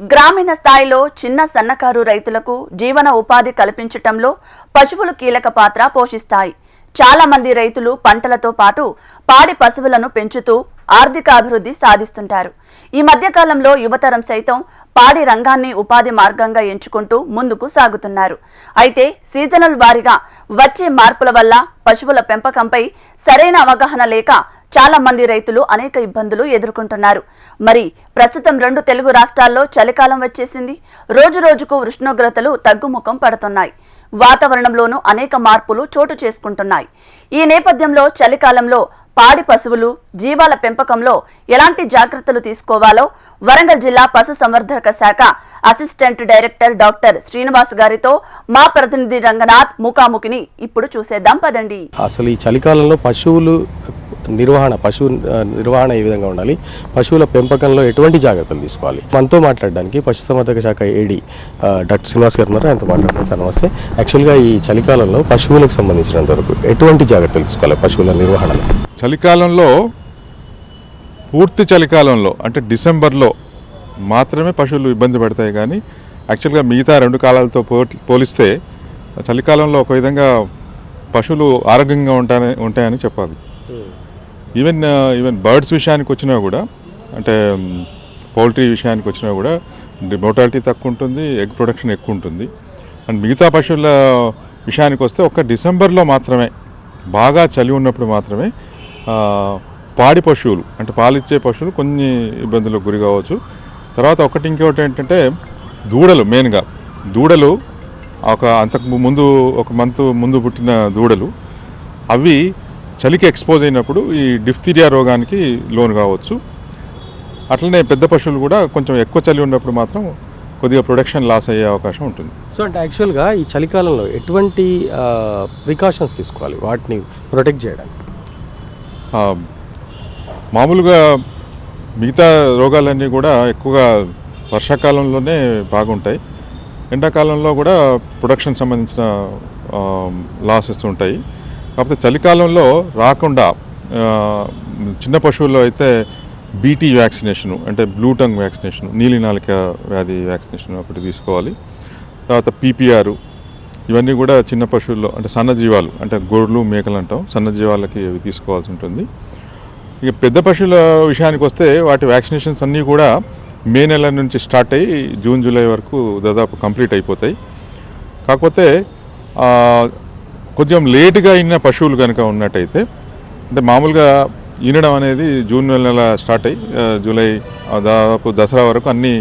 గ్రామీణ స్థాయిలో చిన్న సన్నకారు రైతులకు జీవన ఉపాధి కల్పించటంలో పశువులు కీలక పాత్ర పోషిస్తాయి. చాలా మంది రైతులు పంటలతో పాటు పాడి పశువులను పెంచుతూ ఆర్థిక అభివృద్ధి సాధిస్తుంటారు. ఈ మధ్యకాలంలో యువతరం సైతం పాడి రంగాన్ని ఉపాధి మార్గంగా ఎంచుకుంటూ ముందుకు సాగుతున్నారు. అయితే సీజనల్ వారీగా వచ్చే మార్పుల వల్ల పశువుల పెంపకంపై సరైన అవగాహన లేక చాలా మంది రైతులు అనేక ఇబ్బందులు ఎదుర్కొంటున్నారు. మరి ప్రస్తుతం రెండు తెలుగు రాష్ట్రాల్లో చలికాలం వచ్చేసింది. రోజు రోజుకు ఉష్ణోగ్రతలు తగ్గుముఖం పడుతున్నాయి. వాతావరణంలోనూ అనేక మార్పులు చోటు చేసుకుంటున్నాయి. ఈ నేపథ్యంలో చలికాలంలో పాడి పశువులు జీవాల పెంపకంలో ఎలాంటి జాగ్రత్తలు తీసుకోవాలో వరంగల్ జిల్లా పశు సంవర్ధక శాఖ అసిస్టెంట్ డైరెక్టర్ డాక్టర్ శ్రీనివాస్ గారితో మా ప్రతినిధి రంగనాథ్ ముఖాముఖిని ఇప్పుడు చూసేద్దాం. పదండి. అసలు ఈ చలికాలంలో పశువులు నిర్వహణ పశువు నిర్వహణ ఏ విధంగా ఉండాలి పశువుల పెంపకంలో ఎటువంటి జాగ్రత్తలు తీసుకోవాలి? మనతో మాట్లాడడానికి పశుసంవర్ధక శాఖ ఏడి డాక్టర్ శ్రీనివాస్ గారు ఉన్నారు. ఆయనతో మాట్లాడుతున్నాం సార్ నమస్తే. యాక్చువల్గా ఈ చలికాలంలో పశువులకు సంబంధించినంత వరకు ఎటువంటి జాగ్రత్తలు తీసుకోవాలి పశువుల నిర్వహణలో? చలికాలంలో పూర్తి చలికాలంలో అంటే డిసెంబర్లో మాత్రమే పశువులు ఇబ్బంది పడతాయి కానీ యాక్చువల్గా మిగతా రెండు కాలాలతో పో పోలిస్తే చలికాలంలో ఒక విధంగా పశువులు ఆరోగ్యంగా ఉంటాయని ఉంటాయని చెప్పాలి. ఈవెన్ ఈవెన్ బర్డ్స్ విషయానికి వచ్చినా కూడా అంటే um, పౌల్ట్రీ విషయానికి వచ్చినా కూడా మోటాలిటీ తక్కువ ఉంటుంది ఎగ్ ప్రొడక్షన్ ఎక్కువ ఉంటుంది. అండ్ మిగతా పశువుల విషయానికి వస్తే ఒక్క డిసెంబర్లో మాత్రమే బాగా చలి ఉన్నప్పుడు మాత్రమే పాడి పశువులు అంటే పాలిచ్చే పశువులు కొన్ని ఇబ్బందులకు గురి కావచ్చు. తర్వాత ఒకటి ఇంకొకటి ఏంటంటే దూడలు మెయిన్గా. దూడలు ఒక అంతకు ముందు ఒక మంత్ ముందు పుట్టిన దూడలు అవి చలికి ఎక్స్పోజ్ అయినప్పుడు ఈ డిఫ్తీరియా రోగానికి లోను కావచ్చు. అట్లనే పెద్ద పశువులు కూడా కొంచెం ఎక్కువ చలి ఉన్నప్పుడు మాత్రం కొద్దిగా ప్రొడక్షన్ లాస్ అయ్యే అవకాశం ఉంటుంది. సో అంటే యాక్చువల్గా ఈ చలికాలంలో ఎటువంటి ప్రికాషన్స్ తీసుకోవాలి? వాటిని ప్రొటెక్ట్ చేయడానికి. మామూలుగా మిగతా రోగాలన్నీ కూడా ఎక్కువగా వర్షాకాలంలోనే బాగుంటాయి. ఎండాకాలంలో కూడా ప్రొడక్షన్ సంబంధించిన లాసెస్ ఉంటాయి. కాకపోతే చలికాలంలో రాకుండా చిన్న పశువుల్లో అయితే బీటీ వ్యాక్సినేషను అంటే బ్లూ టంగ్ వ్యాక్సినేషన్ నీలినాలిక వ్యాధి వ్యాక్సినేషన్ ఒకటి తీసుకోవాలి. తర్వాత పీపీఆర్ ఇవన్నీ కూడా చిన్న పశువుల్లో అంటే సన్నజీవాలు అంటే గొర్రెలు మేకలు అంటాం సన్నజీవాలకి అవి తీసుకోవాల్సి ఉంటుంది. ఇక పెద్ద పశువుల విషయానికి వస్తే వాటి వ్యాక్సినేషన్స్ అన్నీ కూడా మే నెల నుంచి స్టార్ట్ అయ్యి జూన్ జూలై వరకు దాదాపు కంప్లీట్ అయిపోతాయి. కాకపోతే కొంచెం లేటుగా అయిన పశువులు కనుక ఉన్నట్టయితే అంటే మామూలుగా ఈనడం అనేది జూన్ నెల స్టార్ట్ అయ్యి జూలై దాదాపు దసరా వరకు అన్నీ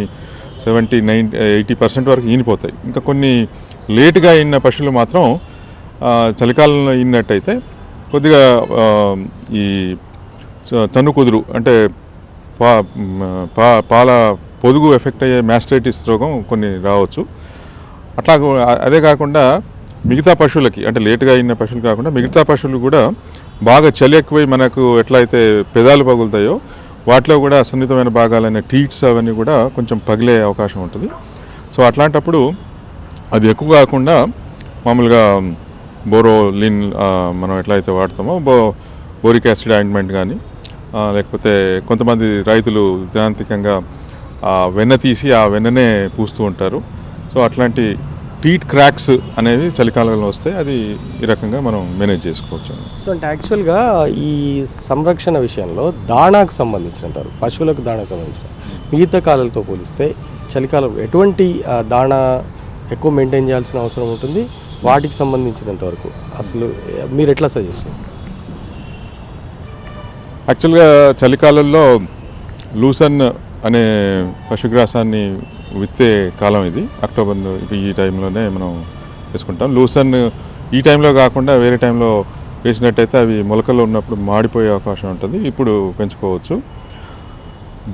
సెవెంటీ నైన్ ఎయిటీ పర్సెంట్ వరకు ఈనిపోతాయి. ఇంకా కొన్ని లేటుగా అయిన పశువులు మాత్రం చలికాలంలో ఈనట్టయితే కొద్దిగా ఈ తను కుదురు అంటే పా పా పాల పొదుగు ఎఫెక్ట్ అయ్యే మ్యాస్టైటిస్ రోగం కొన్ని రావచ్చు. అట్లా అదే కాకుండా మిగతా పశువులకి అంటే లేటుగా అయిన పశువులు కాకుండా మిగతా పశువులు కూడా బాగా చలి ఎక్కువై మనకు ఎట్లయితే పెదాలు పగులుతాయో వాటిలో కూడా సున్నితమైన భాగాలైన టీట్స్ అవన్నీ కూడా కొంచెం పగిలే అవకాశం ఉంటుంది. సో అట్లాంటప్పుడు అది ఎక్కువ కాకుండా మామూలుగా బోరోలిన్ మనం ఎట్లయితే వాడతామో బో బోరిక్ యాసిడ్ ఆయింట్మెంట్ కానీ లేకపోతే కొంతమంది రైతులు జాంతికంగా ఆ వెన్న తీసి ఆ వెన్ననే పూస్తూ ఉంటారు. సో అట్లాంటి టీట్ క్రాక్స్ అనేవి చలికాలంలో వస్తే అది ఈ రకంగా మనం మేనేజ్ చేసుకోవచ్చు. సో అంటే యాక్చువల్గా ఈ సంరక్షణ విషయంలో దాణాకు సంబంధించినంత పశువులకు దాణాకు సంబంధించిన మిగతా కాలాలతో పోలిస్తే చలికాలం ఎటువంటి దాణా ఎక్కువ మెయింటైన్ చేయాల్సిన అవసరం ఉంటుంది? వాటికి సంబంధించినంత వరకు అసలు మీరు ఎట్లా సజెస్ట్ చేస్తారు? యాక్చువల్గా చలికాలంలో లూసన్ అనే పశుగ్రాసాన్ని విత్తే కాలం ఇది. అక్టోబర్ ఈ టైంలోనే మనం వేసుకుంటాం. లూసన్ ఈ టైంలో కాకుండా వేరే టైంలో వేసినట్టయితే అవి మొలకల్లో ఉన్నప్పుడు మాడిపోయే అవకాశం ఉంటుంది. ఇప్పుడు పెంచుకోవచ్చు.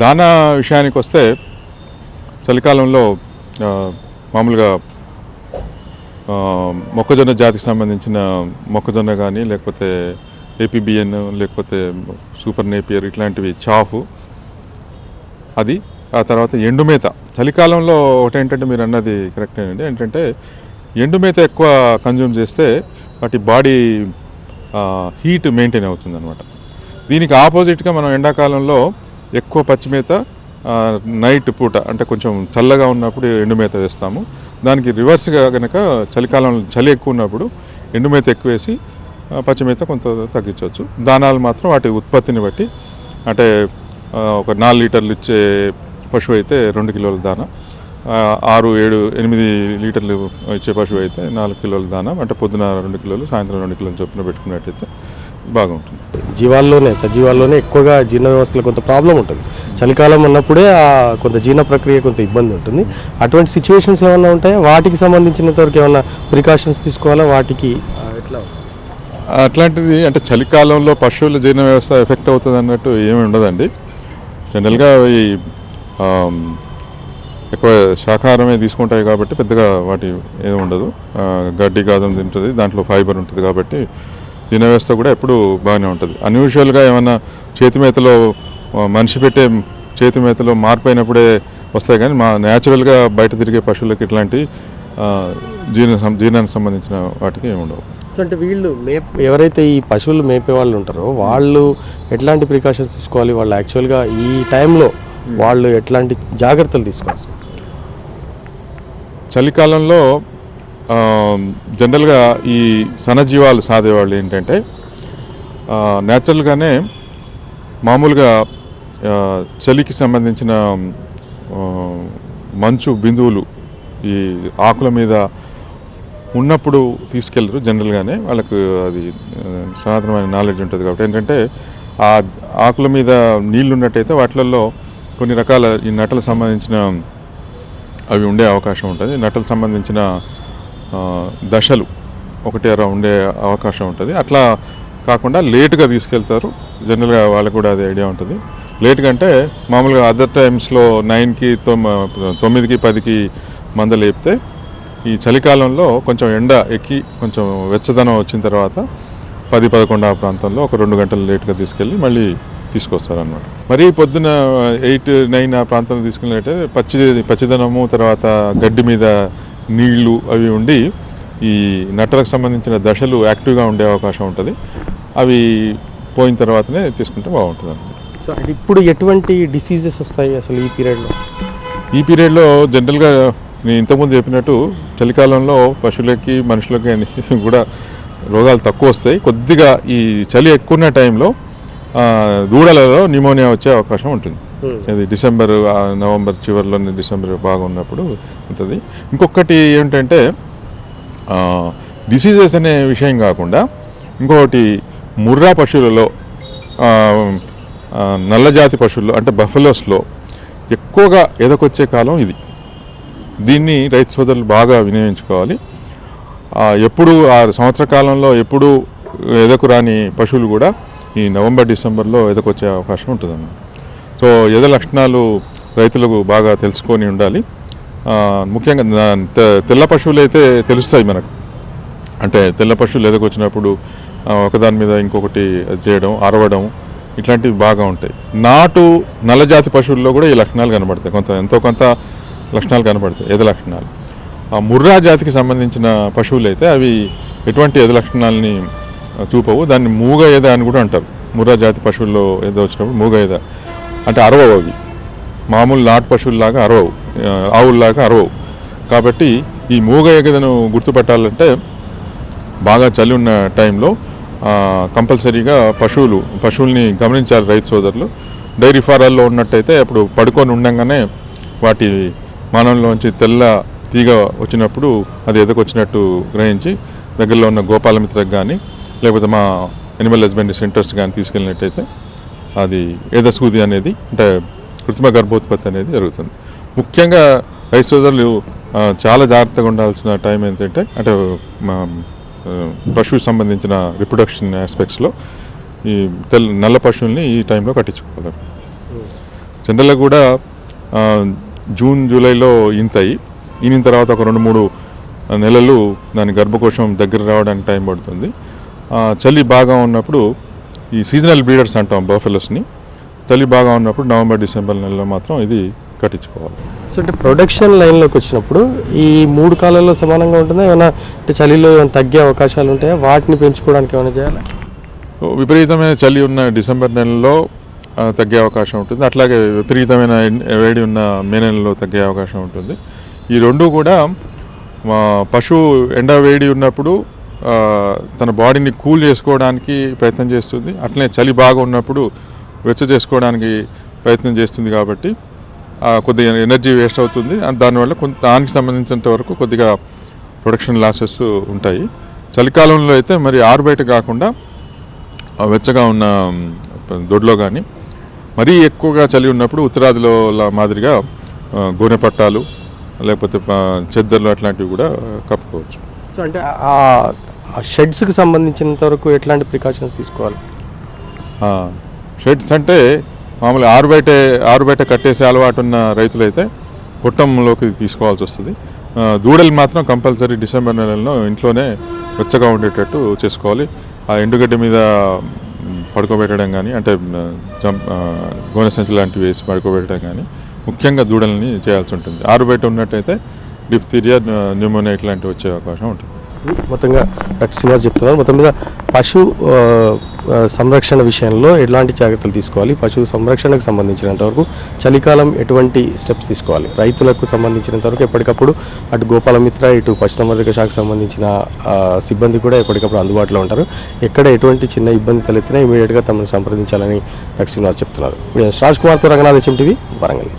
దానా విషయానికి వస్తే చలికాలంలో మామూలుగా మొక్కజొన్న జాతికి సంబంధించిన మొక్కజొన్న కానీ లేకపోతే ఏపీబిఎన్ లేకపోతే సూపర్ నేపియర్ ఇట్లాంటివి చాఫ్ అది ఆ తర్వాత ఎండుమేత. చలికాలంలో ఒకటి ఏంటంటే మీరు అన్నది కరెక్ట్ అండి. ఏంటంటే ఎండుమేత ఎక్కువ కన్జ్యూమ్ చేస్తే వాటి బాడీ హీట్ మెయింటైన్ అవుతుంది అనమాట దీనికి ఆపోజిట్గా మనం ఎండాకాలంలో ఎక్కువ పచ్చిమేత నైట్ పూట అంటే కొంచెం చల్లగా ఉన్నప్పుడు ఎండుమేత వేస్తాము. దానికి రివర్స్గా కనుక చలికాలం చలి ఎక్కువ ఉన్నప్పుడు ఎండుమేత ఎక్కువ వేసి పచ్చిమేత కొంత తగ్గించవచ్చు. దానాలు మాత్రం వాటి ఉత్పత్తిని బట్టి అంటే ఒక నాలుగు లీటర్లు ఇచ్చే పశువు అయితే రెండు కిలోల దానా. ఆరు ఏడు ఎనిమిది లీటర్లు ఇచ్చే పశువు అయితే నాలుగు కిలోల దానా. అంటే పొద్దున రెండు కిలోలు సాయంత్రం రెండు కిలోలు చొప్పున పెట్టుకున్నట్టయితే బాగుంటుంది. జీవాల్లోనే సజీవాల్లోనే ఎక్కువగా జీర్ణ వ్యవస్థలో కొంత ప్రాబ్లం ఉంటుంది. చలికాలం ఉన్నప్పుడే ఆ కొంత జీర్ణ ప్రక్రియ కొంత ఇబ్బంది ఉంటుంది. అటువంటి సిచ్యువేషన్స్ ఏమైనా ఉంటాయా? వాటికి సంబంధించినంత వరకు ఏమైనా ప్రికాషన్స్ తీసుకోవాలా? వాటికి ఎట్లా? అట్లాంటిది అంటే చలికాలంలో పశువుల జీర్ణ వ్యవస్థ ఎఫెక్ట్ అవుతుంది అన్నట్టు ఏమి ఉండదండి. జనరల్గా ఈ ఎక్కువ శాకాహారమే తీసుకుంటాయి కాబట్టి పెద్దగా వాటి ఏమి ఉండదు. గడ్డి గాదం తింటుంది దాంట్లో ఫైబర్ ఉంటుంది కాబట్టి జీర్ణ వ్యవస్థ కూడా ఎప్పుడు బాగానే ఉంటుంది. అన్యూజువల్గా ఏమన్నా చేతి మేతలో మనిషి పెట్టే చేతి మేతలో మార్పు అయినప్పుడే వస్తాయి కానీ మా న్యాచురల్గా బయట తిరిగే పశువులకి ఇట్లాంటి జీర్ణ జీర్ణానికి సంబంధించిన వాటికి ఏమి ఉండవు. సో అంటే వీళ్ళు మేప్ ఎవరైతే ఈ పశువులు మేపే వాళ్ళు ఉంటారో వాళ్ళు ఎట్లాంటి ప్రికాషన్స్ తీసుకోవాలి? వాళ్ళు యాక్చువల్గా ఈ టైంలో Hmm. వాళ్ళు ఎట్లాంటి జాగ్రత్తలు తీసుకోవాలి? చలికాలంలో జనరల్గా ఈ సనజీవాలు సాధేవాళ్ళు ఏంటంటే న్యాచురల్గానే మామూలుగా చలికి సంబంధించిన మంచు బిందువులు ఈ ఆకుల మీద ఉన్నప్పుడు తీసుకెళ్ళరు జనరల్గానే. వాళ్ళకు అది సనాతనమైన నాలెడ్జ్ ఉంటుంది కాబట్టి ఏంటంటే ఆ ఆకుల మీద నీళ్ళు ఉన్నట్టయితే వాటిలలో కొన్ని రకాల ఈ నటలకు సంబంధించిన అవి ఉండే అవకాశం ఉంటుంది. నటలకు సంబంధించిన దశలు ఒకటి అర ఉండే అవకాశం ఉంటుంది. అట్లా కాకుండా లేటుగా తీసుకెళ్తారు. జనరల్గా వాళ్ళకు కూడా అది ఐడియా ఉంటుంది. లేట్గా అంటే మామూలుగా అదర్ టైమ్స్లో నైన్కి తొమ్ తొమ్మిదికి పదికి మంద లేపితే ఈ చలికాలంలో కొంచెం ఎండ ఎక్కి కొంచెం వెచ్చదనం వచ్చిన తర్వాత పది పదకొండు ఆ ప్రాంతంలో ఒక రెండు గంటలు లేట్గా తీసుకెళ్ళి మళ్ళీ తీసుకొస్తారనమాట మరీ పొద్దున ఎయిట్ నైన్ ఆ ప్రాంతంలో తీసుకెళ్ళినట్టే పచ్చి పచ్చిదనము తర్వాత గడ్డి మీద నీళ్ళు అవి ఉండి ఈ నట్టలకు సంబంధించిన దశలు యాక్టివ్గా ఉండే అవకాశం ఉంటుంది. అవి పోయిన తర్వాతనే తీసుకుంటే బాగుంటుంది అనమాట సో అంటే ఇప్పుడు ఎటువంటి డిసీజెస్ వస్తాయి అసలు ఈ పీరియడ్లో? ఈ పీరియడ్లో జనరల్గా నేను ఇంతకుముందు చెప్పినట్టు చలికాలంలో పశువులకి మనుషులకి కూడా రోగాలు తక్కువ వస్తాయి. కొద్దిగా ఈ చలి ఎక్కువ ఉన్న టైంలో దూడలలో న్యూమోనియా వచ్చే అవకాశం ఉంటుంది. ఇది డిసెంబర్ నవంబర్ చివరిలోనే డిసెంబర్ బాగా ఉన్నప్పుడు ఉంటుంది. ఇంకొకటి ఏంటంటే డిసీజెస్ అనే విషయం కాకుండా ఇంకొకటి ముర్రా పశువులలో నల్లజాతి పశువుల్లో అంటే బఫలోస్లో ఎక్కువగా ఎదకొచ్చే కాలం ఇది. దీన్ని రైతు సోదరులు బాగా వినియోగించుకోవాలి. ఎప్పుడు ఆ సంవత్సర కాలంలో ఎప్పుడు ఎదకు రాని పశువులు కూడా ఈ నవంబర్ డిసెంబర్లో ఎదకొచ్చే అవకాశం ఉంటుందన్నమాట. సో ఎద లక్షణాలు రైతులకు బాగా తెలుసుకొని ఉండాలి. ముఖ్యంగా తె- తెల్ల పశువులు అయితే తెలుస్తాయి మనకు. అంటే తెల్ల పశువులు ఎదకొచ్చినప్పుడు ఒకదాని మీద ఇంకొకటి చేయడం అరవడం ఇట్లాంటివి బాగా ఉంటాయి. నాటు నల్లజాతి పశువుల్లో కూడా ఈ లక్షణాలు కనబడతాయి. కొంత ఎంతో కొంత లక్షణాలు కనబడతాయి. ఎద లక్షణాలు? ఆ ముర్రా జాతికి సంబంధించిన పశువులు అయితే అవి ఎటువంటి ఎద లక్షణాలని చూపవు. దాన్ని మూగ ఎద అని కూడా అంటారు. ముర్రా జాతి పశువుల్లో ఏదో వచ్చినప్పుడు మూగ ఎద అంటే అరవవు అవి. మామూలు నాటు పశువుల్లాగా అరవవు. ఆవుల్లాగా అరవవు. కాబట్టి ఈ మూగ ఎగదను గుర్తుపెట్టాలంటే బాగా చలి ఉన్న టైంలో కంపల్సరీగా పశువులు పశువుల్ని గమనించాలి రైతు సోదరులు. డైరీ ఫారాల్లో ఉన్నట్టయితే అప్పుడు పడుకొని ఉండగానే వాటి మానవంలోంచి తెల్ల తీగ వచ్చినప్పుడు అది ఎదకొచ్చినట్టు గ్రహించి దగ్గరలో ఉన్న గోపాలమిత్రకు కానీ లేకపోతే మా ఎనిమల్ హస్బెండరీ సెంటర్స్ కానీ తీసుకెళ్ళినట్టయితే అది ఏదో సూది అనేది అంటే కృత్రిమ గర్భోత్పత్తి అనేది జరుగుతుంది. ముఖ్యంగా రైతు సోదరులు చాలా జాగ్రత్తగా ఉండాల్సిన టైం ఏంటంటే అంటే మా, సంబంధించిన రిప్రొడక్షన్ ఆస్పెక్ట్స్లో ఈ తెల్ల నల్ల పశువుల్ని ఈ టైంలో కట్టించుకోవాలి. జనరల్గా కూడా జూన్ జూలైలో ఇంతాయి. ఈనిన తర్వాత ఒక రెండు మూడు నెలలు దాని గర్భకోశం దగ్గర రావడానికి టైం పడుతుంది. చలి బాగా ఉన్నప్పుడు ఈ సీజనల్ బ్రీడర్స్ అంటాం బఫెలోస్ని చలి బాగా ఉన్నప్పుడు నవంబర్ డిసెంబర్ నెలలో మాత్రం ఇది కట్టించుకోవాలి. సో అంటే ప్రొడక్షన్ లైన్లోకి వచ్చినప్పుడు ఈ మూడు కాలాల్లో సమానంగా ఉంటుందా? ఏమైనా అంటే చలిలో ఏమైనా తగ్గే అవకాశాలు ఉంటాయా? వాటిని పెంచుకోవడానికి ఏమైనా చేయాలా? విపరీతమైన చలి ఉన్న డిసెంబర్ నెలలో తగ్గే అవకాశం ఉంటుంది. అట్లాగే విపరీతమైన వేడి ఉన్న మే నెలలో తగ్గే అవకాశం ఉంటుంది. ఈ రెండు కూడా పశువు ఎండ వేడి ఉన్నప్పుడు తన బాడీని కూల్ చేసుకోవడానికి ప్రయత్నం చేస్తుంది. అట్లనే చలి బాగా ఉన్నప్పుడు వెచ్చ చేసుకోవడానికి ప్రయత్నం చేస్తుంది కాబట్టి కొద్దిగా ఎనర్జీ వేస్ట్ అవుతుంది. దానివల్ల కొంత దానికి సంబంధించినంత వరకు కొద్దిగా ప్రొడక్షన్ లాసెస్ ఉంటాయి. చలికాలంలో అయితే మరి ఆరు బయట కాకుండా వెచ్చగా ఉన్న దొడ్లో కానీ మరీ ఎక్కువగా చలి ఉన్నప్పుడు ఉత్తరాదిలో మాదిరిగా గోనె పట్టాలు లేకపోతే చెద్దర్లు అట్లాంటివి కూడా కప్పుకోవచ్చు. సో అంటే ఆ షెడ్స్కి సంబంధించినంత వరకు ఎట్లాంటి ప్రికాషన్స్ తీసుకోవాలి? షెడ్స్ అంటే మామూలు ఆరు బయట ఆరు బయట కట్టేసే అలవాటు ఉన్న రైతులైతే కుట్టంలోకి తీసుకోవాల్సి వస్తుంది. దూడలు మాత్రం కంపల్సరీ డిసెంబర్ నెలలో ఇంట్లోనే వెచ్చగా ఉండేటట్టు చేసుకోవాలి. ఆ ఎండుగడ్డి మీద పడుకోబెట్టడం కానీ అంటే గోనె సంచి లాంటివి వేసి పడుకోబెట్టడం కానీ ముఖ్యంగా దూడల్ని చేయాల్సి ఉంటుంది. ఆరు బయట ఉన్నట్టయితే డిఫ్తీరియా న్యూమోనియా ఇట్లాంటివి వచ్చే అవకాశం ఉంటుంది. మొత్తంగా డాక్టర్ శ్రీనివాస్ చెప్తున్నారు. మొత్తం మీద పశు సంరక్షణ విషయంలో ఎలాంటి జాగ్రత్తలు తీసుకోవాలి? పశు సంరక్షణకు సంబంధించినంతవరకు చలికాలం ఎటువంటి స్టెప్స్ తీసుకోవాలి? రైతులకు సంబంధించినంతవరకు ఎప్పటికప్పుడు అటు గోపాలమిత్ర ఇటు పశుసంవర్ధక శాఖకు సంబంధించిన సిబ్బంది కూడా ఎప్పటికప్పుడు అందుబాటులో ఉంటారు. ఎక్కడ ఎటువంటి చిన్న ఇబ్బంది తలెత్తినా ఇమీడియట్గా తమను సంప్రదించాలని డాక్టర్ శ్రీనివాస్ చెప్తున్నారు. రాజ్ కుమార్తో రంగనాథ్ హెచ్ఎం టీవీ వరంగల్.